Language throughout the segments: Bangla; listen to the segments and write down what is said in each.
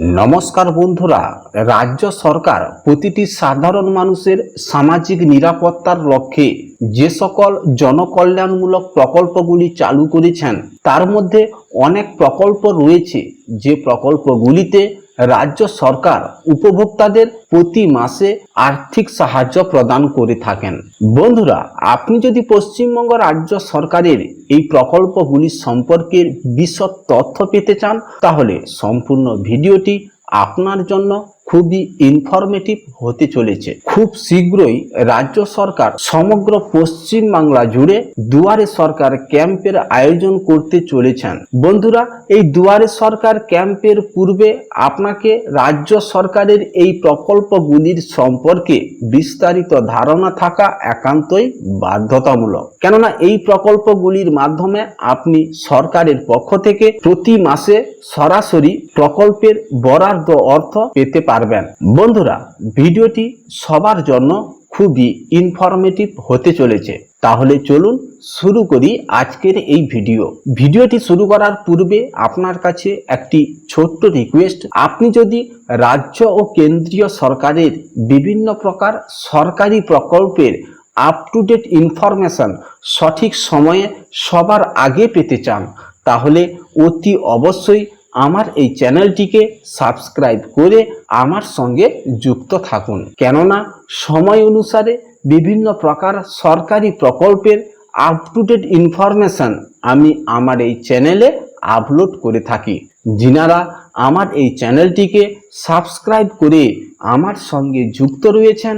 নমস্কার বন্ধুরা, রাজ্য সরকার প্রতিটি সাধারণ মানুষের সামাজিক নিরাপত্তার লক্ষ্যে যে সকল জনকল্যাণমূলক প্রকল্পগুলি চালু করেছেন, তার মধ্যে অনেক প্রকল্প রয়েছে। যে প্রকল্পগুলিতে রাজ্য সরকার উপভোক্তাদের প্রতি মাসে আর্থিক সাহায্য প্রদান করে থাকেন। বন্ধুরা, আপনি যদি পশ্চিমবঙ্গ রাজ্য সরকারের এই প্রকল্পগুলি সম্পর্কে বিশদ তথ্য পেতে চান, তাহলে সম্পূর্ণ ভিডিওটি আপনার জন্য খুবই ইনফরমেটিভ হতে চলেছে। খুব শীঘ্রই রাজ্য সরকার সমগ্র পশ্চিম বাংলা জুড়ে দুয়ারে সরকার ক্যাম্পের আয়োজন করতে চলেছেন। বন্ধুরা, এই দুয়ারে সরকার ক্যাম্পের পূর্বে আপনাকে রাজ্য সরকারের এই প্রকল্পগুলির সম্পর্কে বিস্তারিত ধারণা থাকা একান্তই বাধ্যতামূলক। কেননা, এই প্রকল্পগুলির মাধ্যমে আপনি সরকারের পক্ষ থেকে প্রতি মাসে সরাসরি প্রকল্পের বরাদ্দ অর্থ পেতে পারবেন। বন্ধুরা, ভিডিওটি সবার জন্য খুবই ইনফরমেটিভ হতে চলেছে। তাহলে চলুন শুরু করি আজকের এই ভিডিও। ভিডিওটি শুরু করার পূর্বে আপনার কাছে একটি ছোট্ট রিকোয়েস্ট আপনি যদি রাজ্য ও কেন্দ্রীয় সরকারের বিভিন্ন প্রকার সরকারি প্রকল্পের আপ টু ডেট ইনফরমেশন সঠিক সময়ে সবার আগে পেতে চান, তাহলে অতি অবশ্যই আমার এই চ্যানেলটিকে সাবস্ক্রাইব করে আমার সঙ্গে যুক্ত থাকুন। কেননা সময় অনুসারে বিভিন্ন প্রকার সরকারি প্রকল্পের আপ টু ডেট ইনফরমেশন আমি আমার এই চ্যানেলে আপলোড করে থাকি। যিনারা আমার এই চ্যানেলটিকে সাবস্ক্রাইব করে আমার সঙ্গে যুক্ত রয়েছেন,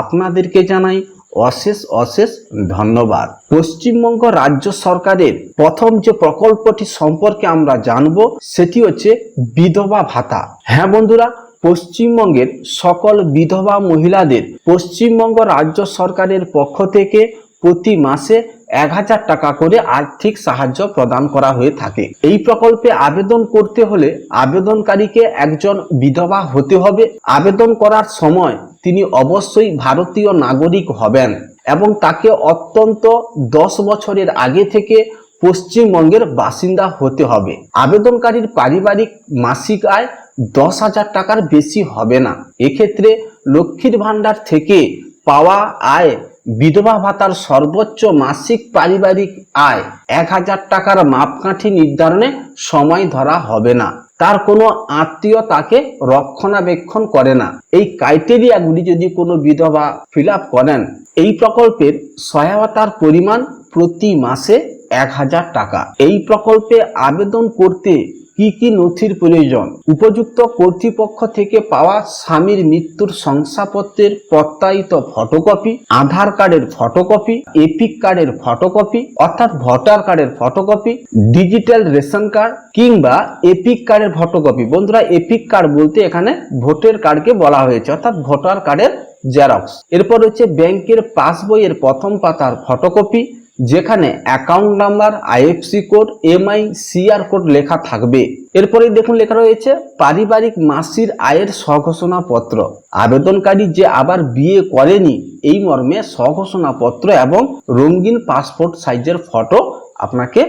আপনাদেরকে জানাই অশেষ অশেষ ধন্যবাদ। পশ্চিমবঙ্গ রাজ্য সরকারের প্রথম যে প্রকল্পটি সম্পর্কে আমরা জানব, সেটি হচ্ছে বিধবা ভাতা। হ্যাঁ বন্ধুরা, পশ্চিমবঙ্গের সকল বিধবা মহিলাদের পশ্চিমবঙ্গ রাজ্য সরকারের পক্ষ থেকে প্রতি মাসে এক হাজার টাকা করে আর্থিক সাহায্য প্রদান করা হয়ে থাকে। এই প্রকল্পে আবেদন করতে হলে আবেদনকারীকে একজন বিধবা হতে হবে। আবেদন করার সময় তিনি অবশ্যই ভারতীয় নাগরিক হবেন এবং তাকে অত্যন্ত দশ বছরের আগে থেকে পশ্চিমবঙ্গের বাসিন্দা হতে হবে। আবেদনকারীর পারিবারিক মাসিক আয় দশ হাজার টাকার বেশি হবে না। এক্ষেত্রে লক্ষ্মীর ভাণ্ডার থেকে পাওয়া আয় বিধবা ভাতার সর্বোচ্চ মাসিক পারিবারিক আয় এক হাজার টাকার মাপকাঠি নির্ধারণে সময় ধরা হবে না। তার কোনো আত্মীয় তাকে রক্ষণাবেক্ষণ করে না। এই ক্রাইটেরিয়াগুলি যদি কোনো বিধবা ফিল করেন, এই প্রকল্পের সহায়তার পরিমাণ প্রতি মাসে এক হাজার টাকা। এই প্রকল্পে আবেদন করতে কি কি নথির প্রয়োজন? উপযুক্ত কর্তৃপক্ষ থেকে পাওয়া স্বামীর মৃত্যুর শংসাপত্রের প্রত্যায়িত ফটোকপি, আধার কার্ডের ফটোকপি, এপিক কার্ডের ফটোকপি, অর্থাৎ ভোটার কার্ডের ফটোকপি, ডিজিটাল রেশন কার্ড কিংবা এপিক কার্ডের ফটোকপি। বন্ধুরা, এপিক কার্ড বলতে এখানে ভোটের কার্ডকে বলা হয়েছে, অর্থাৎ ভোটার কার্ডের জেরক্স। এরপর হচ্ছে ব্যাংকের পাসবইয়ের প্রথম পাতার ফটোকপি যেখানে account number IFSC code MICR code লেখা থাকবে। এরপরে দেখুন লেখা রয়েছে, পারিবারিক মাসির আয়ের স্বঘোষণাপত্র। আবেদনকারী যে আবার বিয়ে করেনি, এই মর্মে স্বঘোষণাপত্র এবং রঙিন পাসপোর্ট সাইজের ফটো আপনাকে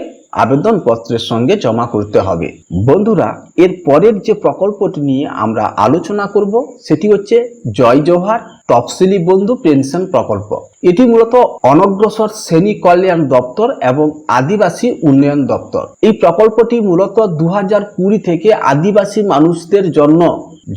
আবেদনপত্রের সঙ্গে জমা করতে হবে। বন্ধুরা, এর পরের যে প্রকল্পটি নিয়ে আমরা আলোচনা করব, সেটি হচ্ছে জয় জওহার তফসিলি বন্ধু পেনশন প্রকল্প। এটি মূলত অনগ্রসর শ্রেণি কল্যাণ দপ্তর এবং আদিবাসী উন্নয়ন দপ্তর। এই প্রকল্পটি মূলত দু থেকে আদিবাসী মানুষদের জন্য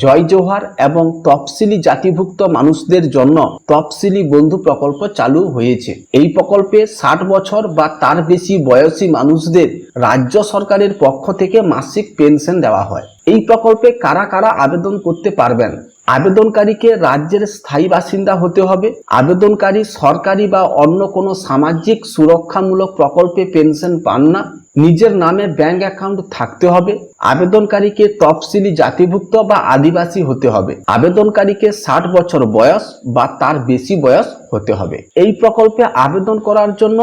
জয় জোহার এবং তফসিলি জাতিভুক্ত মানুষদের জন্য তফসিলি বন্ধু প্রকল্প চালু হয়েছে। এই প্রকল্পে ষাট বছর বা তার বেশি বয়সী মানুষদের রাজ্য সরকারের পক্ষ থেকে মাসিক পেনশন দেওয়া হয়। এই প্রকল্পে কারা কারা আবেদন করতে পারবেন আবেদনকারীকে রাজ্যের স্থায়ী বাসিন্দা হতে হবে। আবেদনকারী সরকারি বা অন্য কোনো সামাজিক সুরক্ষামূলক প্রকল্পে পেনশন পান না। নিজের নামে ব্যাংক অ্যাকাউন্ট থাকতে হবে, আবেদনকারীকে তফসিলি জাতিভুক্ত বা আদিবাসী হতে হবে, আবেদনকারীকে ষাট বছর বয়স বা তার বেশি বয়স হতে হবে। এই প্রকল্পে আবেদন করার জন্য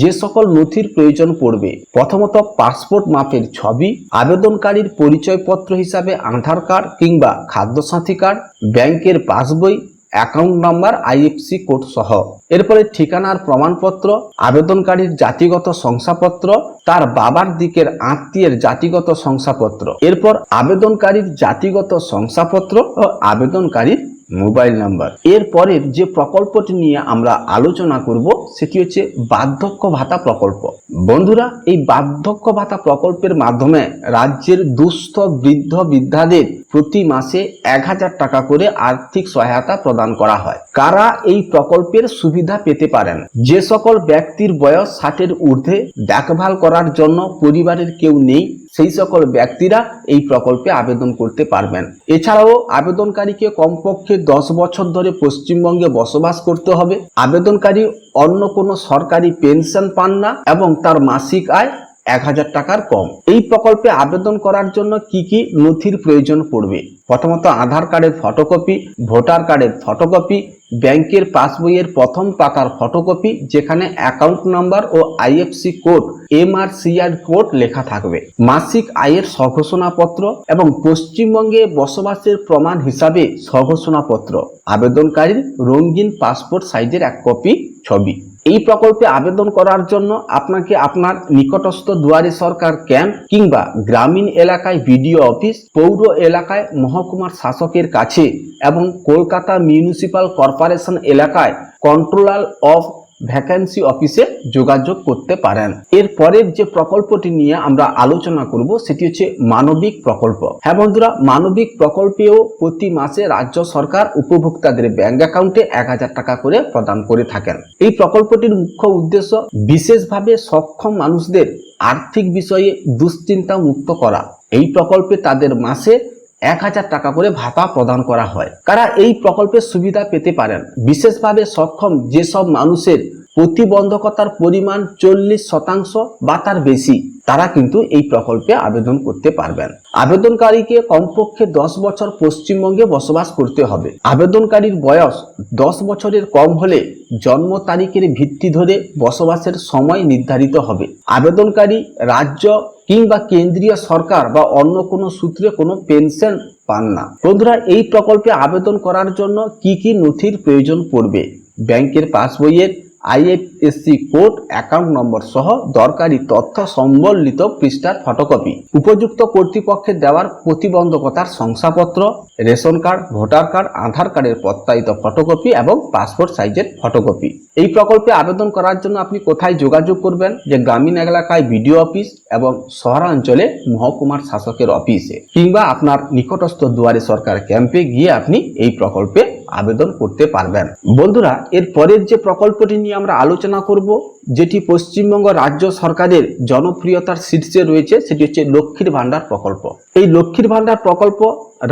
যে সকল নথির প্রয়োজন পড়বে, প্রথমত পাসপোর্ট মাপের ছবি, আবেদনকারীর পরিচয়পত্র হিসাবে আধার কার্ড কিংবা খাদ্যসাথী কার্ড ব্যাংকের passbook account number IFSC code সহ। এরপরে ঠিকানার প্রমাণপত্র, আবেদনকারীর জাতিগত শংসাপত্র, তার বাবার দিকের আত্মীয়ের জাতিগত শংসাপত্র। এরপর আবেদনকারীর জাতিগত শংসাপত্র ও আবেদনকারীর মোবাইল নাম্বার। এরপরের যে প্রকল্পটি নিয়ে আমরা আলোচনা করব, সেটি হচ্ছে বার্ধক্য ভাতা প্রকল্প। বন্ধুরা, এই বার্ধক্য ভাতা প্রকল্পের মাধ্যমে রাজ্যের দুস্থ বৃদ্ধ বৃদ্ধাদের প্রতি মাসে এক হাজার টাকা করে আর্থিক সহায়তা প্রদান করা হয়। কারা এই প্রকল্পের সুবিধা পেতে পারেন? যে সকল ব্যক্তির বয়স ষাটের ঊর্ধ্বে দেখভাল করার জন্য পরিবারের কেউ নেই, সেই সকল ব্যক্তিরা এই প্রকল্পে আবেদন করতে পারবেন। এছাড়াও আবেদনকারীকে কমপক্ষে দশ বছর ধরে পশ্চিমবঙ্গে বসবাস করতে হবে। আবেদনকারী অন্য কোনো সরকারি পেনশন পান না এবং তার মাসিক আয় এক হাজার টাকার কম। এই প্রকল্পে আবেদন করার জন্য কি কি নথির প্রয়োজন পড়বে? প্রথমত আধার কার্ডের ফটোকপি ভোটার কার্ডের ফটোকপি ব্যাংকের পাসবইয়ের প্রথম পাতার ফটোকপি যেখানে অ্যাকাউন্ট নাম্বার ও আইএফসি কোড এমআরসিআর কোড লেখা থাকবে। মাসিক আয়ের স্বঘোষণাপত্র এবং পশ্চিমবঙ্গে বসবাসের প্রমাণ হিসাবে স্বঘোষণাপত্র। আবেদনকারীর রঙিন পাসপোর্ট সাইজের এক কপি ছবি। এই প্রকল্পে আবেদন করার জন্য আপনাকে আপনার নিকটস্থ দুয়ারে সরকার ক্যাম্প কিংবা গ্রামীণ এলাকায় বিডিও অফিস, পৌর এলাকায় মহকুমার শাসকের কাছে এবং কলকাতা মিউনিসিপাল কর্পোরেশন এলাকায় কন্ট্রোলার অফ ভ্যাকেন্সি অফিসে যোগাযোগ করতে পারেন। এর পরের যে প্রকল্পটি নিয়ে আমরা আলোচনা করব, সেটি হচ্ছে মানবিক প্রকল্প। হ্যাঁ বন্ধুরা, মানবিক প্রকল্পেও প্রতি মাসে রাজ্য সরকার উপভোক্তাদের ব্যাংক অ্যাকাউন্টে এক হাজার টাকা করে প্রদান করে থাকেন। এই প্রকল্পটির মুখ্য উদ্দেশ্য বিশেষভাবে সক্ষম মানুষদের আর্থিক বিষয়ে দুশ্চিন্তা মুক্ত করা। এই প্রকল্পে তাদের মাসে এক হাজার টাকা করে ভাতা প্রদান করা হয়। কারা এই প্রকল্পের সুবিধা পেতে পারেন? বিশেষভাবে সক্ষম যেসব মানুষের প্রতিবন্ধকতার পরিমাণ চল্লিশ শতাংশ বা তার বেশি, তারা কিন্তু এই প্রকল্পে আবেদন করতে পারবেন। আবেদনকারীকে কমপক্ষে দশ বছর পশ্চিমবঙ্গে বসবাস করতে হবে। আবেদনকারীর বয়স দশ বছরের কম হলে জন্ম তারিখের ভিত্তি ধরে বসবাসের সময় নির্ধারিত হবে। আবেদনকারী রাজ্য কিংবা কেন্দ্রীয় সরকার বা অন্য কোনো সূত্রে কোনো পেনশন পান না। বন্ধুরা, এই প্রকল্পে আবেদন করার জন্য কি কি নথির প্রয়োজন পড়বে? ব্যাংকের পাসবইয়ের আইএফএসসি কোড অ্যাকাউন্ট নম্বর সহ দরকারি তথ্য সম্বলিত পৃষ্ঠার ফটোকপি উপযুক্ত কর্তৃপক্ষের দেওয়ার প্রতিবন্ধকতার শংসাপত্র, ration card, voter card, Aadhaar কার্ডের প্রত্যায়িত ফটোকপি এবং পাসপোর্ট সাইজের ফটোকপি এই প্রকল্পে আবেদন করার জন্য আপনি কোথায় যোগাযোগ করবেন? যে গ্রামীণ এলাকায় বিডিও অফিস এবং শহরাঞ্চলে মহকুমার শাসকের অফিসে কিংবা আপনার নিকটস্থ দুয়ারে সরকার ক্যাম্পে গিয়ে আপনি এই প্রকল্পে আবেদন করতে পারবেন। বন্ধুরা, এর পরের যে প্রকল্পটি নিয়ে আমরা আলোচনা করব, যেটি পশ্চিমবঙ্গ রাজ্য সরকারের জনপ্রিয়তার শীর্ষে রয়েছে, সেটি হচ্ছে লক্ষ্মীর ভাণ্ডার প্রকল্প। এই লক্ষ্মীর ভাণ্ডার প্রকল্প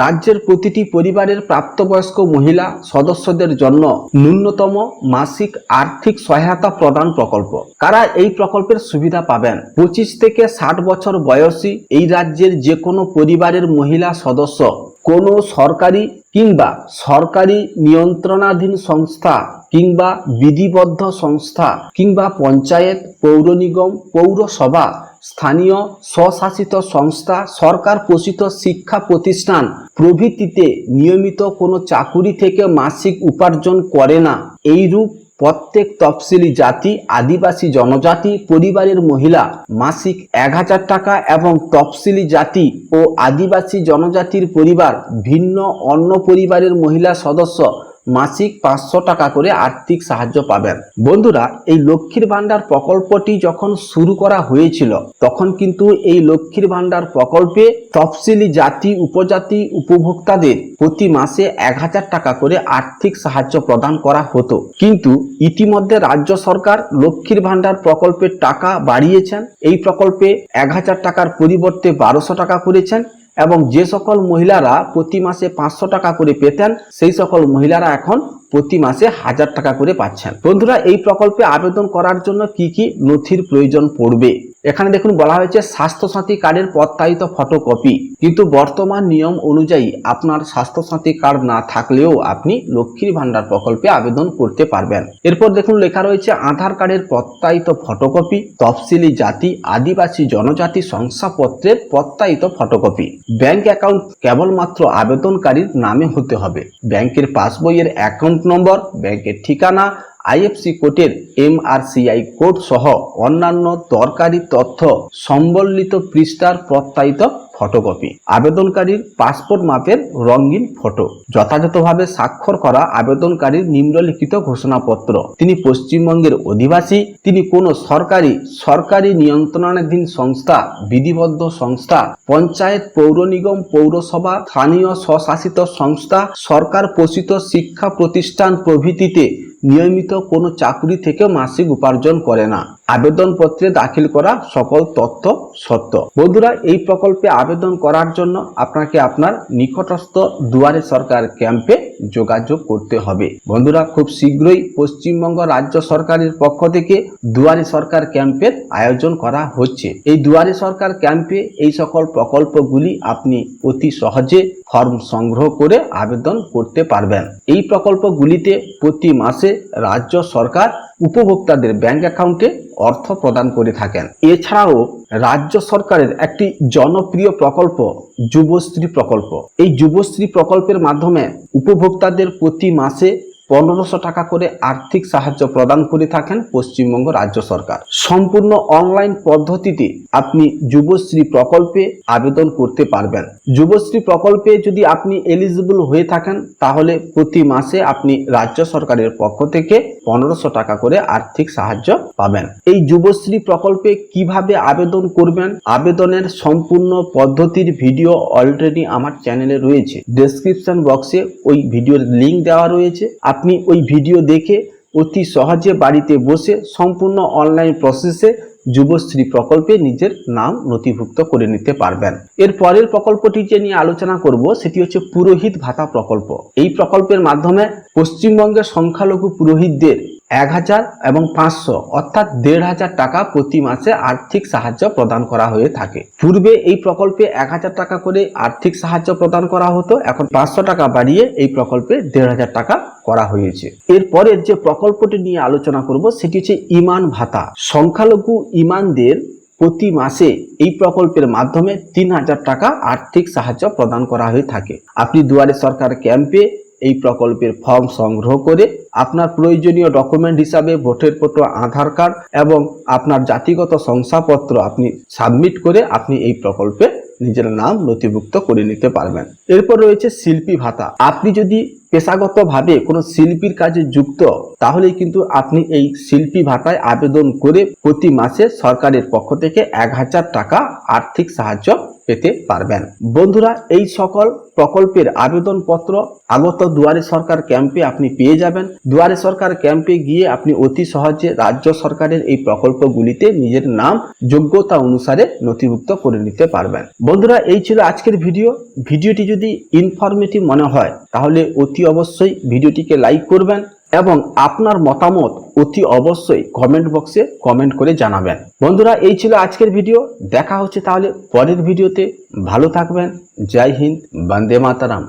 রাজ্যের প্রতিটি পরিবারের প্রাপ্তবয়স্ক মহিলা সদস্যদের জন্য ন্যূনতম মাসিক আর্থিক সহায়তা প্রদান প্রকল্প। কারা এই প্রকল্পের সুবিধা পাবেন? পঁচিশ থেকে ষাট বছর বয়সী এই রাজ্যের যে কোনো পরিবারের মহিলা সদস্য কোনো সরকারি কিংবা সরকারি নিয়ন্ত্রণাধীন সংস্থা কিংবা বিধিবদ্ধ সংস্থা কিংবা পঞ্চায়েত, পৌর নিগম, পৌরসভা, স্থানীয় স্বশাসিত সংস্থা, সরকার পোষিত শিক্ষা প্রতিষ্ঠান প্রভৃতিতে নিয়মিত কোনো চাকুরি থেকে মাসিক উপার্জন করে না। এইরূপ প্রত্যেক তফসিলি জাতি, আদিবাসী জনজাতি, পরিবারের মহিলা, মাসিক এক হাজার টাকা এবং তফসিলি জাতি ও আদিবাসী জনজাতির পরিবার, ভিন্ন অন্য পরিবারের মহিলা সদস্য মাসিক পাঁচশো টাকা করে আর্থিক সাহায্য পাবেন। বন্ধুরা, এই লক্ষ্মীর ভাণ্ডার প্রকল্পটি যখন শুরু করা হয়েছিল, তখন কিন্তু এই লক্ষ্মীর ভাণ্ডার প্রকল্পে তফসিলি জাতি, উপজাতি উপভোক্তাদের প্রতি মাসে এক হাজার টাকা করে আর্থিক সাহায্য প্রদান করা হতো। কিন্তু ইতিমধ্যে রাজ্য সরকার লক্ষ্মীর ভাণ্ডার প্রকল্পের টাকা বাড়িয়েছেন। এই প্রকল্পে এক হাজার টাকার পরিবর্তে বারোশো টাকা করেছেন। এবং যে সকল মহিলারা প্রতি মাসে পাঁচশো টাকা করে পেতেন, সেই সকল মহিলারা এখন প্রতি মাসে হাজার টাকা করে পাচ্ছেন। বন্ধুরা, এই প্রকল্পে আবেদন করার জন্য কি কি নথির প্রয়োজন পড়বে? এখানে দেখুন বলা হয়েছে, স্বাস্থ্যসাথী কার্ডের প্রত্যায়িত ফটোকপি কিন্তু বর্তমান নিয়ম অনুযায়ী আপনার স্বাস্থ্যসাথী কার্ড না থাকলেও আপনি লক্ষ্মীর ভান্ডার প্রকল্পে আবেদন করতে পারবেন। এরপর দেখুন লেখা রয়েছে, আধার কার্ডের প্রত্যায়িত ফটোকপি তফসিলি জাতি, আদিবাসী জনজাতি শংসাপত্রের প্রত্যায়িত ফটোকপি ব্যাংক অ্যাকাউন্ট কেবলমাত্র আবেদনকারীর নামে হতে হবে। ব্যাংকের পাসবইয়ের অ্যাকাউন্ট নম্বর, ব্যাংকের ঠিকানা আইএফসি কোডের এমআরসিআই কোড সহ অন্যান্য দরকারি তথ্য সম্বলিত পৃষ্ঠার প্রত্যায়িত ফটোকপি, আবেদনকারীর পাসপোর্ট মাপের রঙিন ফটো, যথাযথভাবে স্বাক্ষর করা আবেদনকারীর নিম্নলিখিত ঘোষণাপত্র, তিনি পশ্চিমবঙ্গের অধিবাসী, তিনি কোনো সরকারি সরকারি নিয়ন্ত্রণাধীন সংস্থা, বিধিবদ্ধ সংস্থা, পঞ্চায়েত পৌর নিগম, পৌরসভা, স্থানীয় স্বশাসিত সংস্থা, সরকার পোষিত শিক্ষা প্রতিষ্ঠান প্রভৃতিতে নিয়মিত কোনো চাকরি থেকে মাসিক উপার্জন করে না। আবেদনপত্রে দাখিল করা সকল তথ্য সত্য। বন্ধুরা, এই প্রকল্পে আবেদন করার জন্য আপনাকে আপনার নিকটস্থ দুয়ারে সরকার ক্যাম্পে যোগাযোগ করতে হবে। বন্ধুরা, খুব শীঘ্রই পশ্চিমবঙ্গ রাজ্য সরকারের পক্ষ থেকে দুয়ারে সরকার ক্যাম্পের আয়োজন করা হচ্ছে। এই দুয়ারে সরকার ক্যাম্পে এই সকল প্রকল্পগুলি আপনি অতি সহজে ফর্ম সংগ্রহ করে আবেদন করতে পারবেন। এই প্রকল্পগুলিতে প্রতি মাসে রাজ্য সরকার উপভোক্তাদের ব্যাংক অ্যাকাউন্টে অর্থ প্রদান করে থাকেন। এছাড়াও রাজ্য সরকারের একটি জনপ্রিয় প্রকল্প, যুবশ্রী প্রকল্প। এই যুবশ্রী প্রকল্পের মাধ্যমে উপভোক্তাদের প্রতি মাসে পনেরোশো টাকা করে আর্থিক সাহায্য প্রদান করে থাকেন পশ্চিমবঙ্গ রাজ্য সরকার। সম্পূর্ণ অনলাইন পদ্ধতিতে আপনি যুবশ্রী প্রকল্পে আবেদন করতে পারবেন। যুবশ্রী প্রকল্পে যদি আপনি এলিজিবল হয়ে থাকেন, তাহলে প্রতি মাসে আপনি রাজ্য সরকারের পক্ষ থেকে পনেরোশো টাকা করে আর্থিক সাহায্য পাবেন। এই যুবশ্রী প্রকল্পে কীভাবে আবেদন করবেন, আবেদনের সম্পূর্ণ পদ্ধতির ভিডিও অলরেডি আমার চ্যানেলে রয়েছে। ডেসক্রিপশন বক্সে ওই ভিডিওর লিংক দেওয়া রয়েছে। আপনি ওই ভিডিও দেখে অতি সহজে বাড়িতে বসে সম্পূর্ণ অনলাইন প্রসেসে যুবশ্রী প্রকল্পে নিজের নাম নথিভুক্ত করে নিতে পারবেন। এর পরের প্রকল্পটি যে নিয়ে আলোচনা করব, সেটি হচ্ছে পুরোহিত ভাতা প্রকল্প। এই প্রকল্পের মাধ্যমে পশ্চিমবঙ্গের সংখ্যালঘু পুরোহিতদের এক হাজার এবং পাঁচশো, অর্থাৎ দেড় হাজার টাকা প্রতি মাসে আর্থিক সাহায্য প্রদান করা হয়ে থাকে। পূর্বে এই প্রকল্পে এক হাজার টাকা করে আর্থিক সাহায্য প্রদান করা হতো, এখন পাঁচশো টাকা বাড়িয়ে এই প্রকল্পে দেড় হাজার টাকা করা হয়েছে। এরপরের যে প্রকল্পটি নিয়ে আলোচনা করব, সেটি হচ্ছে ইমান ভাতা। সংখ্যালঘু ইমানদের প্রতি মাসে এই প্রকল্পের মাধ্যমে তিন হাজার টাকা আর্থিক সাহায্য প্রদান করা হয়ে থাকে। আপনি দুয়ারে সরকার ক্যাম্পে এই প্রকল্পের ফর্ম সংগ্রহ করে আপনার প্রয়োজনীয় ডকুমেন্ট হিসাবে ভোটের ফটো আধার কার্ড এবং আপনার জাতিগত শংসাপত্র আপনি সাবমিট করে আপনি এই প্রকল্পে নিজের নাম নথিভুক্ত করে নিতে পারবেন। এরপর রয়েছে শিল্পী ভাতা। আপনি যদি পেশাগতভাবে কোনো শিল্পীর কাজে যুক্ত, তাহলেই কিন্তু আপনি এই শিল্পী ভাতায় আবেদন করে প্রতি মাসে সরকারের পক্ষ থেকে এক হাজার টাকা আর্থিক সাহায্য পেতে পারবেন। বন্ধুরা, এই সকল প্রকল্পের আবেদনপত্র আগত দুয়ারে সরকার ক্যাম্পে আপনি পেয়ে যাবেন। দুয়ারে সরকার ক্যাম্পে গিয়ে আপনি অতি সহজে রাজ্য সরকারের এই প্রকল্পগুলিতে নিজের নাম, যোগ্যতা অনুসারে নথিভুক্ত করে নিতে পারবেন। বন্ধুরা, এই ছিল আজকের ভিডিও। ভিডিওটি যদি ইনফরমেটিভ মনে হয়, তাহলে অতি অবশ্যই ভিডিওটিকে লাইক করবেন। এবং আপনার মতামত অতি অবশ্যই কমেন্ট বক্সে কমেন্ট করে জানাবেন। বন্ধুরা, এই ছিল আজকের ভিডিও দেখা হচ্ছে তাহলে পরের ভিডিওতে ভালো থাকবেন। জয় হিন্দ, বন্দে মাতারাম।